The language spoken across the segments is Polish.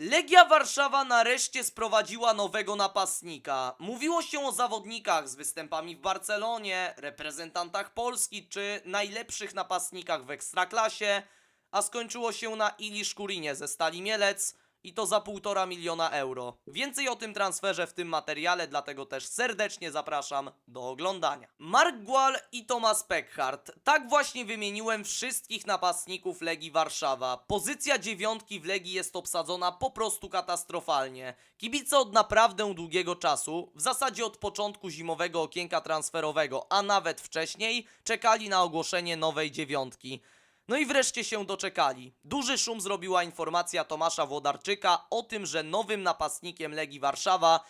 Legia Warszawa nareszcie sprowadziła nowego napastnika. Mówiło się o zawodnikach z występami w Barcelonie, reprezentantach Polski czy najlepszych napastnikach w Ekstraklasie, a skończyło się na Ili Szkurinie ze Stali Mielec i to za półtora miliona euro. Więcej o tym transferze w tym materiale, dlatego też serdecznie zapraszam do oglądania. Mark Gual i Thomas Peckhardt. Tak właśnie wymieniłem wszystkich napastników Legii Warszawa. Pozycja dziewiątki w Legii jest obsadzona po prostu katastrofalnie. Kibice od naprawdę długiego czasu, w zasadzie od początku zimowego okienka transferowego, a nawet wcześniej, czekali na ogłoszenie nowej dziewiątki. No i wreszcie się doczekali. Duży szum zrobiła informacja Tomasza Włodarczyka o tym, że nowym napastnikiem Legii Warszawa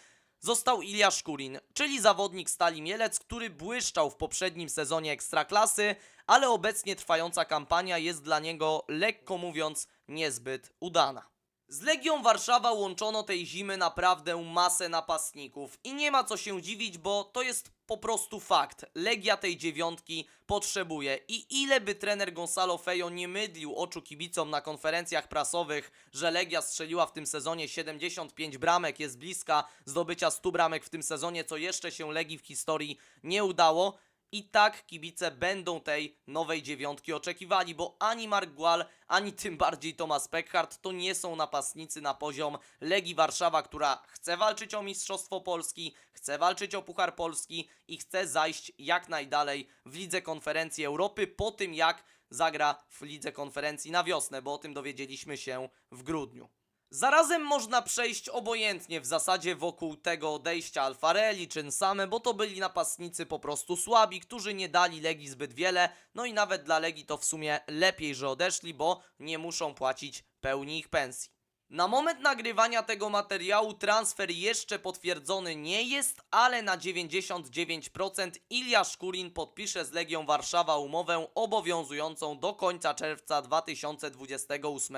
został Ilja Szkurin, czyli zawodnik Stali Mielec, który błyszczał w poprzednim sezonie Ekstraklasy, ale obecnie trwająca kampania jest dla niego, lekko mówiąc, niezbyt udana. Z Legią Warszawa łączono tej zimy naprawdę masę napastników. I nie ma co się dziwić, bo to jest po prostu fakt. Legia tej dziewiątki potrzebuje. I ile by trener Gonzalo Fejo nie mydlił oczu kibicom na konferencjach prasowych, że Legia strzeliła w tym sezonie 75 bramek, jest bliska zdobycia 100 bramek w tym sezonie, co jeszcze się Legii w historii nie udało, i tak kibice będą tej nowej dziewiątki oczekiwali, bo ani Mark Gual, ani tym bardziej Thomas Peckhardt to nie są napastnicy na poziom Legii Warszawa, która chce walczyć o Mistrzostwo Polski, chce walczyć o Puchar Polski i chce zajść jak najdalej w Lidze Konferencji Europy po tym jak zagra w Lidze Konferencji na wiosnę, bo o tym dowiedzieliśmy się w grudniu. Zarazem można przejść obojętnie w zasadzie wokół tego odejścia Alfarelli czy Nsame, bo to byli napastnicy po prostu słabi, którzy nie dali Legii zbyt wiele, no i nawet dla Legii to w sumie lepiej, że odeszli, bo nie muszą płacić pełni ich pensji. Na moment nagrywania tego materiału transfer jeszcze potwierdzony nie jest, ale na 99% Ilja Szkurin podpisze z Legią Warszawa umowę obowiązującą do końca czerwca 2028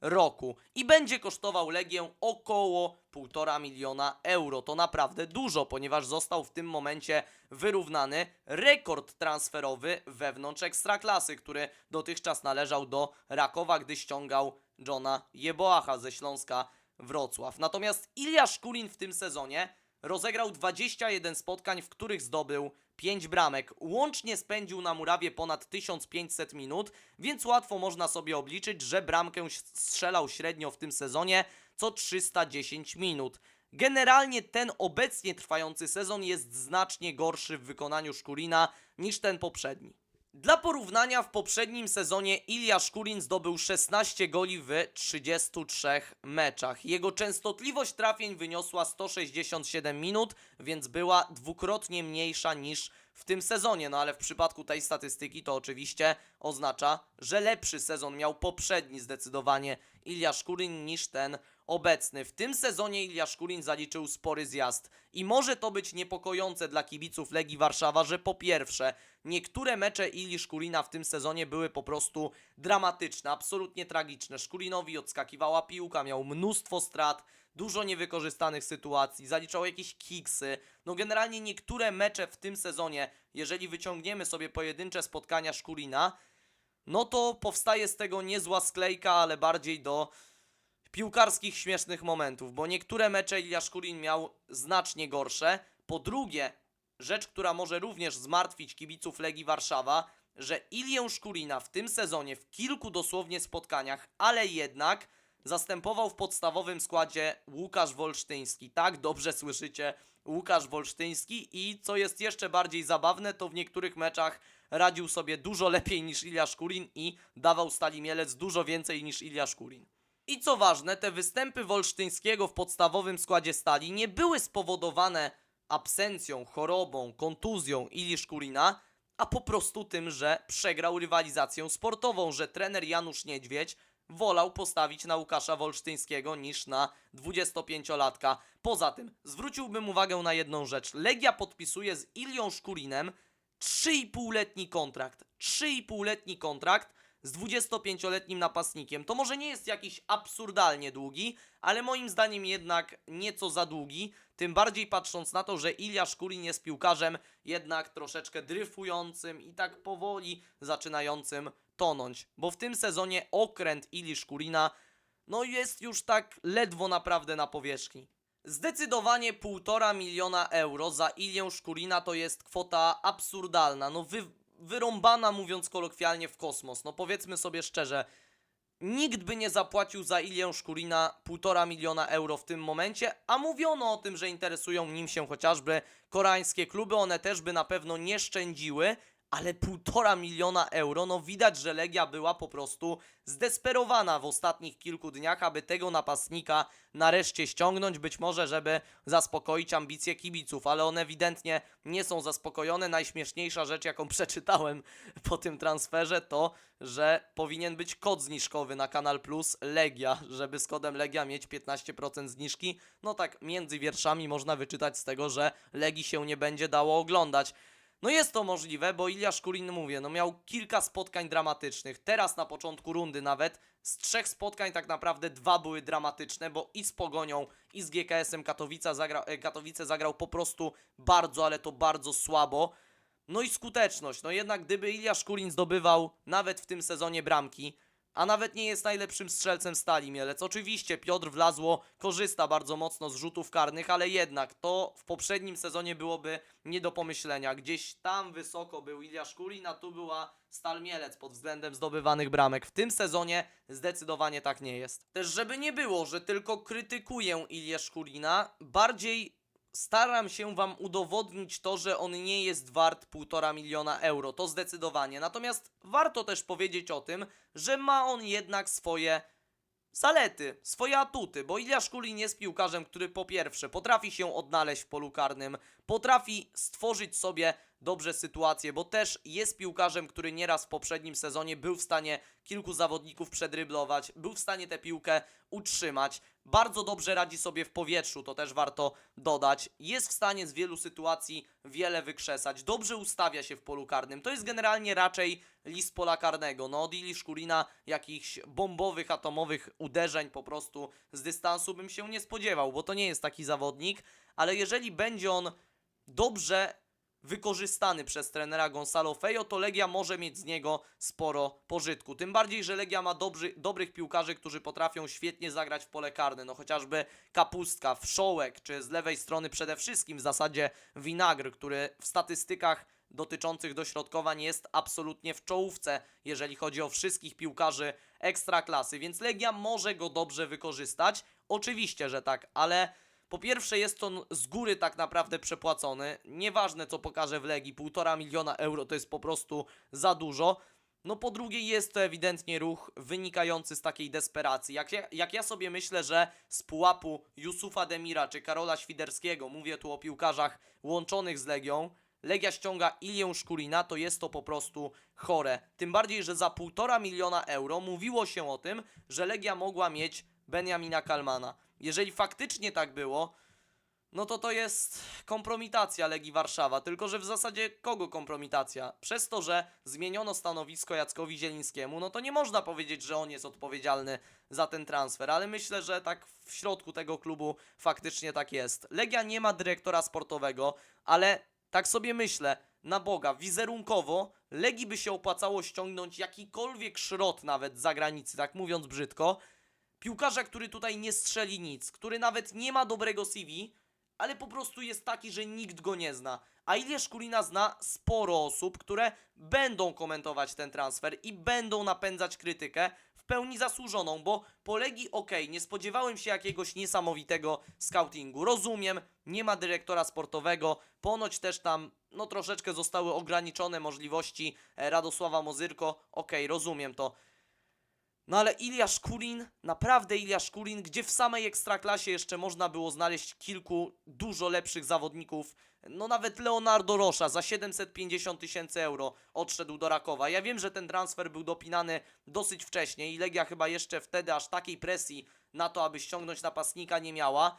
roku i będzie kosztował Legię około 1,5 miliona euro. To naprawdę dużo, ponieważ został w tym momencie wyrównany rekord transferowy wewnątrz Ekstraklasy, który dotychczas należał do Rakowa, gdy ściągał Johna Jeboacha ze Śląska Wrocław. Natomiast Ilja Szkulin w tym sezonie rozegrał 21 spotkań, w których zdobył 5 bramek. Łącznie spędził na murawie ponad 1500 minut, więc łatwo można sobie obliczyć, że bramkę strzelał średnio w tym sezonie co 310 minut. Generalnie ten obecnie trwający sezon jest znacznie gorszy w wykonaniu Szkulina niż ten poprzedni. Dla porównania w poprzednim sezonie Ilja Szkurin zdobył 16 goli w 33 meczach. Jego częstotliwość trafień wyniosła 167 minut, więc była dwukrotnie mniejsza niż w tym sezonie. No ale w przypadku tej statystyki to oczywiście oznacza, że lepszy sezon miał poprzedni zdecydowanie Ilja Szkurin niż ten obecny. W tym sezonie Ilja Szkurin zaliczył spory zjazd i może to być niepokojące dla kibiców Legii Warszawa, że po pierwsze niektóre mecze Ilji Szkulina w tym sezonie były po prostu dramatyczne, absolutnie tragiczne. Szkulinowi odskakiwała piłka, miał mnóstwo strat, dużo niewykorzystanych sytuacji, zaliczał jakieś kiksy. No generalnie niektóre mecze w tym sezonie, jeżeli wyciągniemy sobie pojedyncze spotkania Szkulina, no to powstaje z tego niezła sklejka, ale bardziej do piłkarskich śmiesznych momentów, bo niektóre mecze Ilja Szkulin miał znacznie gorsze. Po drugie, rzecz, która może również zmartwić kibiców Legii Warszawa, że Ilię Szkulina w tym sezonie w kilku dosłownie spotkaniach, ale jednak zastępował w podstawowym składzie Łukasz Wolsztyński. Tak, dobrze słyszycie, Łukasz Wolsztyński i co jest jeszcze bardziej zabawne, to w niektórych meczach radził sobie dużo lepiej niż Ilja Szkulin i dawał Stali Mielec dużo więcej niż Ilja Szkulin. I co ważne, te występy Wolsztyńskiego w podstawowym składzie Stali nie były spowodowane absencją, chorobą, kontuzją Ili Szkulina, a po prostu tym, że przegrał rywalizację sportową, że trener Janusz Niedźwiedź wolał postawić na Łukasza Wolsztyńskiego niż na 25-latka. Poza tym, zwróciłbym uwagę na jedną rzecz. Legia podpisuje z Ilią Szkulinem 3,5-letni kontrakt. 3,5-letni kontrakt z 25-letnim napastnikiem. To może nie jest jakiś absurdalnie długi, ale moim zdaniem jednak nieco za długi. Tym bardziej patrząc na to, że Ilja Szkulin jest piłkarzem jednak troszeczkę dryfującym i tak powoli zaczynającym tonąć. Bo w tym sezonie okręt Ili Szkulina no jest już tak ledwo naprawdę na powierzchni. Zdecydowanie półtora miliona euro za Ilię Szkurina to jest kwota absurdalna, no wy, wyrąbana mówiąc kolokwialnie w kosmos. No powiedzmy sobie szczerze, nikt by nie zapłacił za Ilię Szkurina półtora miliona euro w tym momencie, a mówiono o tym, że interesują nim się chociażby koreańskie kluby, one też by na pewno nie szczędziły, ale półtora miliona euro, no widać, że Legia była po prostu zdesperowana w ostatnich kilku dniach, aby tego napastnika nareszcie ściągnąć, być może, żeby zaspokoić ambicje kibiców, ale one ewidentnie nie są zaspokojone. Najśmieszniejsza rzecz, jaką przeczytałem po tym transferze, to, że powinien być kod zniżkowy na Kanal Plus Legia, żeby z kodem Legia mieć 15% zniżki. No tak, między wierszami można wyczytać z tego, że Legii się nie będzie dało oglądać. No jest to możliwe, bo Ilya Szkulin, mówię, no miał kilka spotkań dramatycznych. Teraz na początku rundy nawet z trzech spotkań tak naprawdę dwa były dramatyczne, bo i z Pogonią, i z GKS-em Katowice, zagra, e, Katowice zagrał po prostu bardzo, ale to bardzo słabo. No i skuteczność. No jednak gdyby Ilya Szkulin zdobywał nawet w tym sezonie bramki, a nawet nie jest najlepszym strzelcem Stali Mielec. Oczywiście Piotr Wlazło korzysta bardzo mocno z rzutów karnych, ale jednak to w poprzednim sezonie byłoby nie do pomyślenia. Gdzieś tam wysoko był Ilya Szkulin, a tu była Stal Mielec pod względem zdobywanych bramek. W tym sezonie zdecydowanie tak nie jest. Też żeby nie było, że tylko krytykuję Ilię Szkulina, bardziej staram się wam udowodnić to, że on nie jest wart 1,5 miliona euro, to zdecydowanie. Natomiast warto też powiedzieć o tym, że ma on jednak swoje zalety, swoje atuty, bo Ilya Szkulin jest piłkarzem, który po pierwsze potrafi się odnaleźć w polu karnym, potrafi stworzyć sobie dobrze sytuacje, bo też jest piłkarzem, który nieraz w poprzednim sezonie był w stanie kilku zawodników przedryblować, był w stanie tę piłkę utrzymać, bardzo dobrze radzi sobie w powietrzu, to też warto dodać, jest w stanie z wielu sytuacji wiele wykrzesać, dobrze ustawia się w polu karnym, to jest generalnie raczej list pola karnego, no od Ili Szkulina jakichś bombowych, atomowych uderzeń po prostu z dystansu bym się nie spodziewał, bo to nie jest taki zawodnik, ale jeżeli będzie on dobrze wykorzystany przez trenera Gonzalo Fejo, to Legia może mieć z niego sporo pożytku. Tym bardziej, że Legia ma dobrzy, dobrych piłkarzy, którzy potrafią świetnie zagrać w pole karne. No chociażby Kapustka, Wszołek, czy z lewej strony przede wszystkim w zasadzie Winagr, który w statystykach dotyczących dośrodkowań jest absolutnie w czołówce, jeżeli chodzi o wszystkich piłkarzy ekstraklasy, więc Legia może go dobrze wykorzystać. Oczywiście, że tak, ale po pierwsze jest on z góry tak naprawdę przepłacony. Nieważne co pokaże w Legii, półtora miliona euro to jest po prostu za dużo. No po drugie jest to ewidentnie ruch wynikający z takiej desperacji. Jak ja, jak ja sobie myślę, że z pułapu Yusufa Demira czy Karola Świderskiego, mówię tu o piłkarzach łączonych z Legią, Legia ściąga Ilię Szkulina, to jest to po prostu chore. Tym bardziej, że za półtora miliona euro mówiło się o tym, że Legia mogła mieć Benjamina Kalmana. Jeżeli faktycznie tak było, no to to jest kompromitacja Legii Warszawa. Tylko, że w zasadzie kogo kompromitacja? Przez to, że zmieniono stanowisko Jackowi Zielińskiemu, no to nie można powiedzieć, że on jest odpowiedzialny za ten transfer, ale myślę, że tak w środku tego klubu faktycznie tak jest. Legia nie ma dyrektora sportowego, ale tak sobie myślę, na Boga, wizerunkowo Legii by się opłacało ściągnąć jakikolwiek szrot nawet z zagranicy, tak mówiąc brzydko, piłkarza, który tutaj nie strzeli nic, który nawet nie ma dobrego CV, ale po prostu jest taki, że nikt go nie zna. A Ilię Szkulina zna sporo osób, które będą komentować ten transfer i będą napędzać krytykę w pełni zasłużoną, bo po Legii okej, nie spodziewałem się jakiegoś niesamowitego scoutingu. Rozumiem, nie ma dyrektora sportowego, ponoć też tam no troszeczkę zostały ograniczone możliwości e, Radosława Mozyrko. Okej, rozumiem to. No ale Ilya Szkulin, naprawdę Ilya Szkulin, gdzie w samej ekstraklasie jeszcze można było znaleźć kilku dużo lepszych zawodników, no nawet Leonardo Rocha za 750 tysięcy euro odszedł do Rakowa. Ja wiem, że ten transfer był dopinany dosyć wcześnie i Legia chyba jeszcze wtedy aż takiej presji na to, aby ściągnąć napastnika nie miała,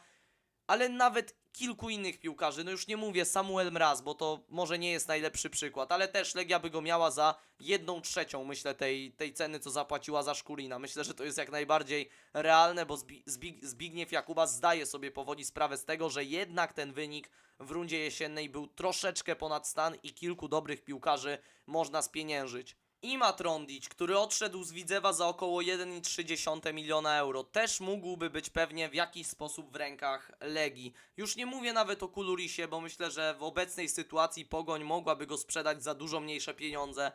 ale nawet kilku innych piłkarzy, no już nie mówię Samuel Mraz, bo to może nie jest najlepszy przykład, ale też Legia by go miała za jedną trzecią, myślę, tej, tej ceny, co zapłaciła za Szkulina. Myślę, że to jest jak najbardziej realne, bo Zbi Zbig Zbigniew Jakuba zdaje sobie powoli sprawę z tego, że jednak ten wynik w rundzie jesiennej był troszeczkę ponad stan i kilku dobrych piłkarzy można spieniężyć. I Matrondić, który odszedł z Widzewa za około 1,3 miliona euro, też mógłby być pewnie w jakiś sposób w rękach Legii. Już nie mówię nawet o Kulurisie, bo myślę, że w obecnej sytuacji Pogoń mogłaby go sprzedać za dużo mniejsze pieniądze.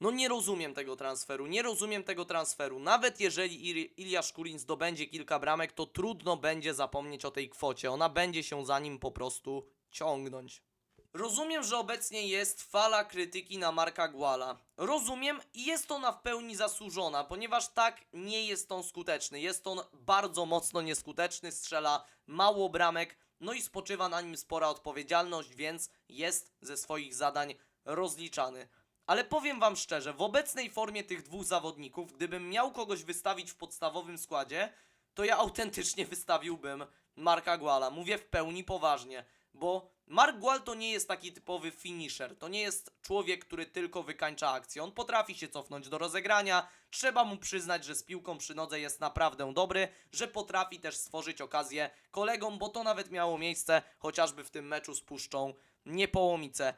No nie rozumiem tego transferu, nie rozumiem tego transferu. Nawet jeżeli Ilja Szkulin zdobędzie kilka bramek, to trudno będzie zapomnieć o tej kwocie. Ona będzie się za nim po prostu ciągnąć. Rozumiem, że obecnie jest fala krytyki na Marka Guala. Rozumiem i jest ona w pełni zasłużona, ponieważ tak nie jest on skuteczny. Jest on bardzo mocno nieskuteczny, strzela mało bramek, no i spoczywa na nim spora odpowiedzialność, więc jest ze swoich zadań rozliczany. Ale powiem wam szczerze, w obecnej formie tych dwóch zawodników, gdybym miał kogoś wystawić w podstawowym składzie, to ja autentycznie wystawiłbym Marka Guala. Mówię w pełni poważnie, bo Mark Gual to nie jest taki typowy finisher. To nie jest człowiek, który tylko wykańcza akcję. On potrafi się cofnąć do rozegrania. Trzeba mu przyznać, że z piłką przy nodze jest naprawdę dobry, że potrafi też stworzyć okazję kolegom, bo to nawet miało miejsce chociażby w tym meczu z Puszczą Niepołomice.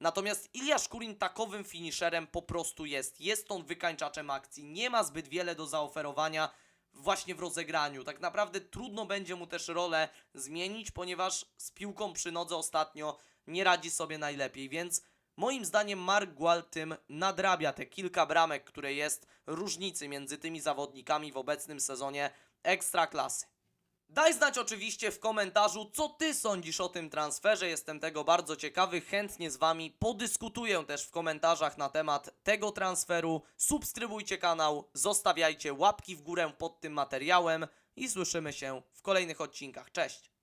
Natomiast Ilja Szkurin takowym finisherem po prostu jest. Jest on wykańczaczem akcji, nie ma zbyt wiele do zaoferowania właśnie w rozegraniu. Tak naprawdę trudno będzie mu też rolę zmienić, ponieważ z piłką przy nodze ostatnio nie radzi sobie najlepiej, więc moim zdaniem Mark Gual tym nadrabia te kilka bramek, które jest różnicy między tymi zawodnikami w obecnym sezonie Ekstraklasy. Daj znać oczywiście w komentarzu, co ty sądzisz o tym transferze. Jestem tego bardzo ciekawy. Chętnie z wami podyskutuję też w komentarzach na temat tego transferu. Subskrybujcie kanał, zostawiajcie łapki w górę pod tym materiałem i słyszymy się w kolejnych odcinkach. Cześć!